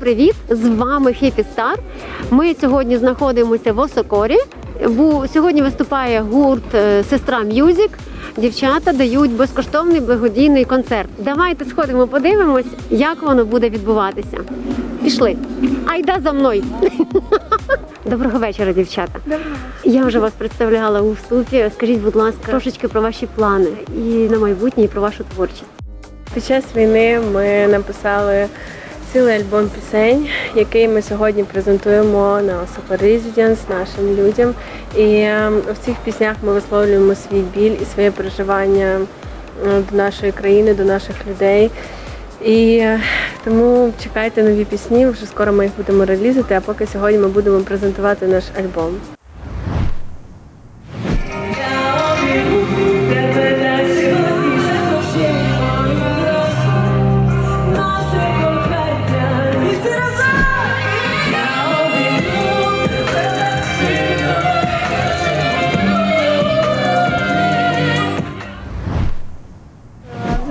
привіт! З вами Happy Star. Ми сьогодні знаходимося в Осокорі. Сьогодні виступає гурт е, Сестра М'юзік. Дівчата дають безкоштовний благодійний концерт. Давайте сходимо, подивимось, як воно буде відбуватися. Пішли. Айда за мною. Доброго вечора, дівчата. Доброго Я вже вас представляла у вступі. Скажіть, будь ласка, трошечки про ваші плани і на майбутнє, і про вашу творчість. Під час війни ми написали цілий альбом пісень, який ми сьогодні презентуємо на Osaka Residence нашим людям. І е, в цих піснях ми висловлюємо свій біль і своє переживання е, до нашої країни, до наших людей. І е, тому чекайте нові пісні, вже скоро ми їх будемо релізити, а поки сьогодні ми будемо презентувати наш альбом.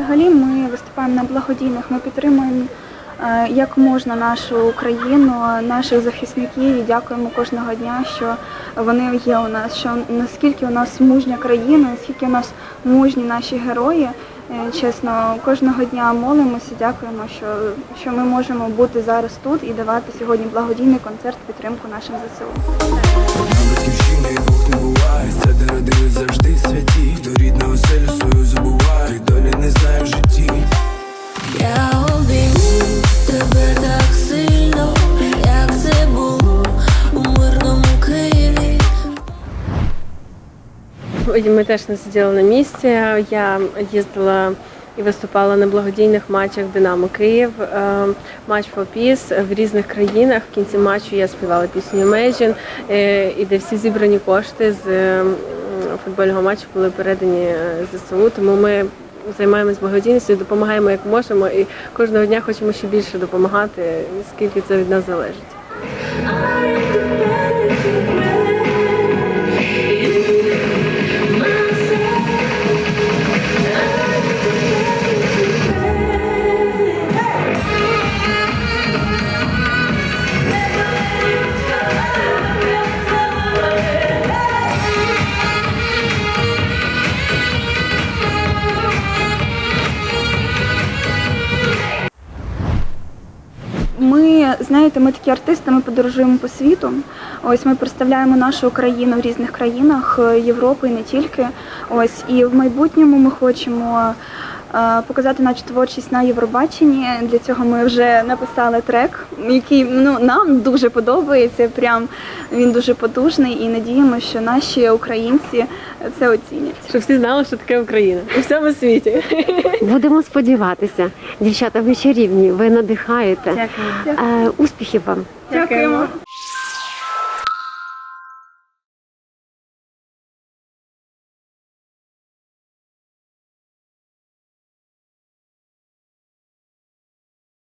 Взагалі ми виступаємо на благодійних. Ми підтримуємо е, як можна нашу Україну, наших захисників і дякуємо кожного дня, що вони є у нас. Що наскільки у нас мужня країна, наскільки у нас мужні наші герої. Е, Чесно, кожного дня молимося, дякуємо, що, що ми можемо бути зараз тут і давати сьогодні благодійний концерт підтримку нашим ЗСУ. Ми теж не сиділи на місці. Я їздила і виступала на благодійних матчах Динамо Київ, е, матч for Peace в різних країнах. В кінці матчу я співала пісню Imagine, е, і де всі зібрані кошти з е, футбольного матчу були передані ЗСУ. Тому ми займаємось благодійністю, допомагаємо як можемо, і кожного дня хочемо ще більше допомагати, скільки це від нас залежить. Ми знаєте, ми такі артисти, ми подорожуємо по світу. Ось ми представляємо нашу країну в різних країнах е, Європи і не тільки. Ось і в майбутньому ми хочемо показати нашу творчість на Євробаченні. Для цього ми вже написали трек, який ну нам дуже подобається. Прям він дуже потужний, і надіємося, що наші українці це оцінять. Щоб всі знали, що таке Україна у всьому світі. Будемо сподіватися. Дівчата, ви чарівні, ви надихаєте. Дякую. Е, успіхів вам! Дякуємо.